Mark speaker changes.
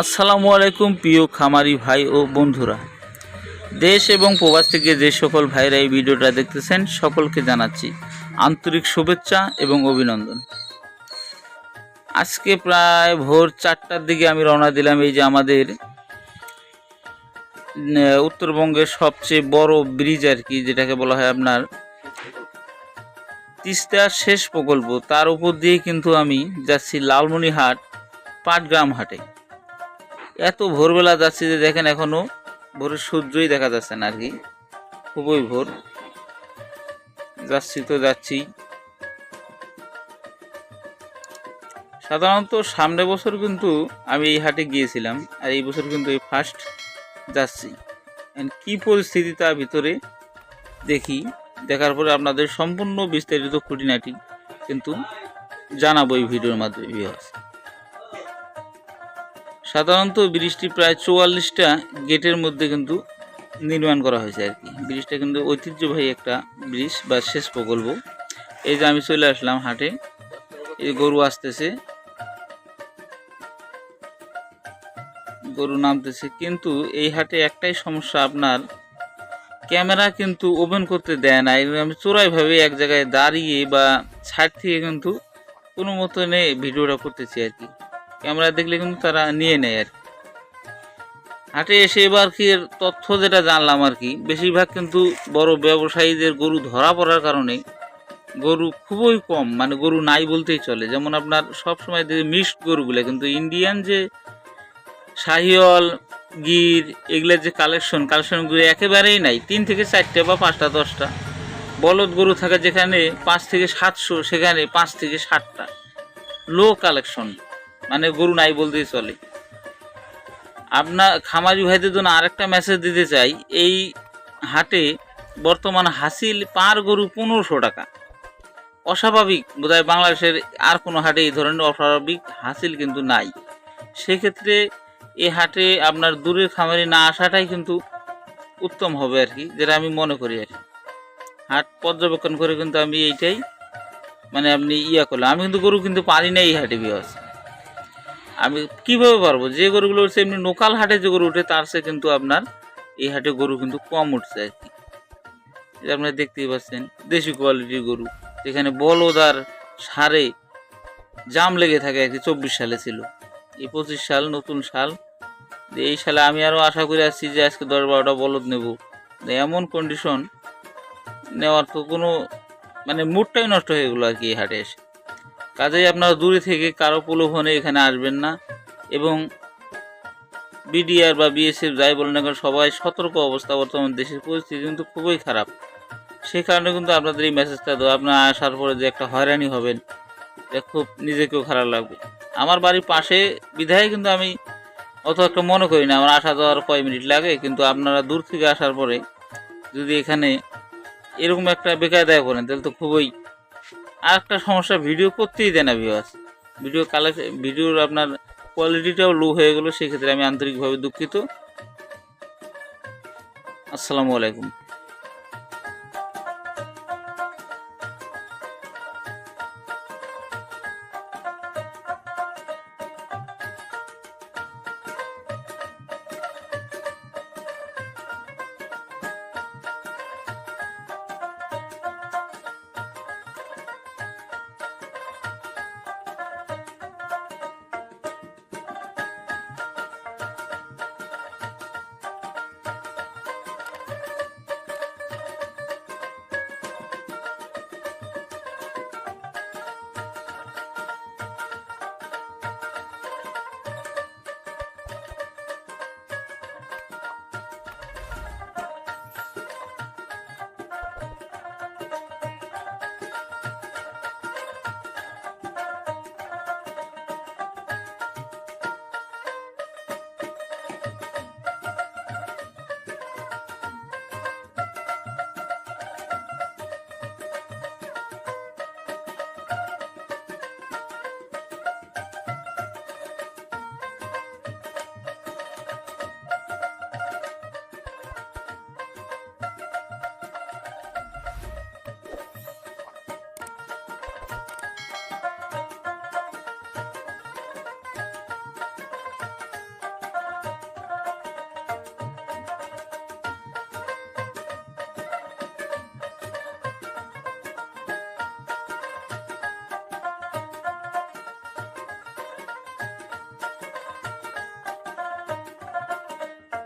Speaker 1: আসসালামু আলাইকুম প্রিয় খামারি ভাই ও বন্ধুরা। দেশ এবং প্রবাস থেকে যে সকল ভাইরা এই ভিডিওটা দেখতেছেন, সকলকে জানাচ্ছি আন্তরিক শুভেচ্ছা এবং অভিনন্দন। আজকে প্রায় ভোর চারটার দিকে আমি রওনা দিলাম এই যে আমাদের উত্তরবঙ্গের সবচেয়ে বড় ব্রিজ আর কি, যেটাকে বলা হয় আপনার তিস্তার শেষ প্রকল্প। তার উপর দিয়ে কিন্তু আমি যাচ্ছি লালমনিহাট পাটগ্রাম হাটে। এত ভোরবেলা যাচ্ছি যে দেখেন এখনও ভোরের সূর্যই দেখা যাচ্ছে না আর কি। খুবই ভোর। যাচ্ছি তো যাচ্ছি। সাধারণত সামনে বছর কিন্তু আমি এই হাটে গিয়েছিলাম আর এই বছর কিন্তু এই ফার্স্ট যাচ্ছি। কি পরিস্থিতি তার ভিতরে দেখি, দেখার পরে আপনাদের সম্পূর্ণ বিস্তারিত খুঁটিনাটি কিন্তু জানাব এই ভিডিওর মাধ্যমে। সাধারণত ব্রিজটি প্রায় চুয়াল্লিশটা গেটের মধ্যে কিন্তু নির্মাণ করা হয়েছে আর কি। ব্রিজটা কিন্তু ঐতিহ্যবাহী একটা ব্রিজ বা শেষ প্রকল্প। এই যে আমি চলে আসলাম হাটে, এই গরু আসতেছে। গরু নামতেছে, কিন্তু এই হাটে একটাই সমস্যা আপনার, ক্যামেরা কিন্তু ওপেন করতে দেয় না। আমি চোরাইভাবে এক জায়গায় দাঁড়িয়ে বা ছাদ থেকে কিন্তু কোনো মতনে ভিডিওটা করতেছি আর কি। ক্যামেরা দেখলে কিন্তু তারা নিয়ে নেয় আর হাটে এসে এবার কি এর তথ্য যেটা জানলাম আর কি, বেশিরভাগ কিন্তু বড় ব্যবসায়ীদের গরু ধরা পড়ার কারণে গরু খুবই কম মানে গরু নাই বলতেই চলে। যেমন আপনার সবসময় দেখি মিক্সড গরুগুলো, কিন্তু ইন্ডিয়ান যে শাহিওয়াল, গির, এগুলোর যে কালেকশন কালেকশনগুলো একেবারেই নাই। তিন থেকে চারটে বা পাঁচটা, দশটা। বলদ গরু থাকে যেখানে পাঁচ থেকে সাতশো, সেখানে পাঁচ থেকে ষাটটা লো কালেকশন মানে গরু নাই বলতেই চলে। আপনার খামারি ভাইদের জন্য আরেকটা মেসেজ দিতে চাই। এই হাটে বর্তমান হাসিল পার গরু পনেরোশো টাকা। অস্বাভাবিক, বোধহয় বাংলাদেশের আর কোনো হাটে এই ধরনের অস্বাভাবিক হাসিল কিন্তু নাই। সেক্ষেত্রে এই হাটে আপনার দূরের খামারি না আসাটাই কিন্তু উত্তম হবে আর কি, যেটা আমি মনে করি আর কি। হাট পর্যবেক্ষণ করে কিন্তু আমি এইটাই মানে আপনি ইয়া করলাম। আমি কিন্তু গরু কিন্তু পারি না এই হাটে বিয়াস আমি কীভাবে পারব? যে গরুগুলো উঠছে, এমনি লোকাল হাটে যে গরু উঠে, তার সে কিন্তু আপনার এই হাটে গরু কিন্তু কম উঠছে আর কি। আপনারা দেখতেই পাচ্ছেন, দেশি কোয়ালিটির গরু, যেখানে বলদ আর সারে জাম লেগে থাকে আর কি, চব্বিশ সালে ছিল। এই পঁচিশ সাল নতুন সাল। এই সালে আমি আরও আশা করে আসছি যে আজকে দশ বারোটা বলদ নেব। এমন কন্ডিশন নেওয়ার তো কোনো মানে মুডটাই নষ্ট হয়ে গেলো আর কি এই হাটে এসে। কাজেই আপনারা দূরে থেকে কারও প্রলোভনে এখানে আসবেন না। এবং বিডিআর বা বিএসএফ যাই বলেন না কেন, সবাই সতর্ক অবস্থা বর্তমান দেশের পরিস্থিতি কিন্তু খুবই খারাপ। সেই কারণে কিন্তু আপনাদের এই মেসেজটা দেওয়া, আপনার আসার পরে যে একটা হয়রানি হবেন, এটা খুব নিজেকেও খারাপ লাগবে। আমার বাড়ির পাশে বিধায় কিন্তু আমি অত একটা মনে করি না, আমার আসা যাওয়ার কয় মিনিট লাগে, কিন্তু আপনারা দূর থেকে আসার পরে যদি এখানে এরকম একটা বেকায়দায় করেন তাহলে তো খুবই আর একটা সমস্যা ভিডিও করতেই দেয় না ভিউয়ার্স ভিডিও কালেক্ট ভিডিওর আপনার কোয়ালিটিটাও লো হয়ে গেলো, সেক্ষেত্রে আমি আন্তরিকভাবে দুঃখিত। আসসালামু আলাইকুম।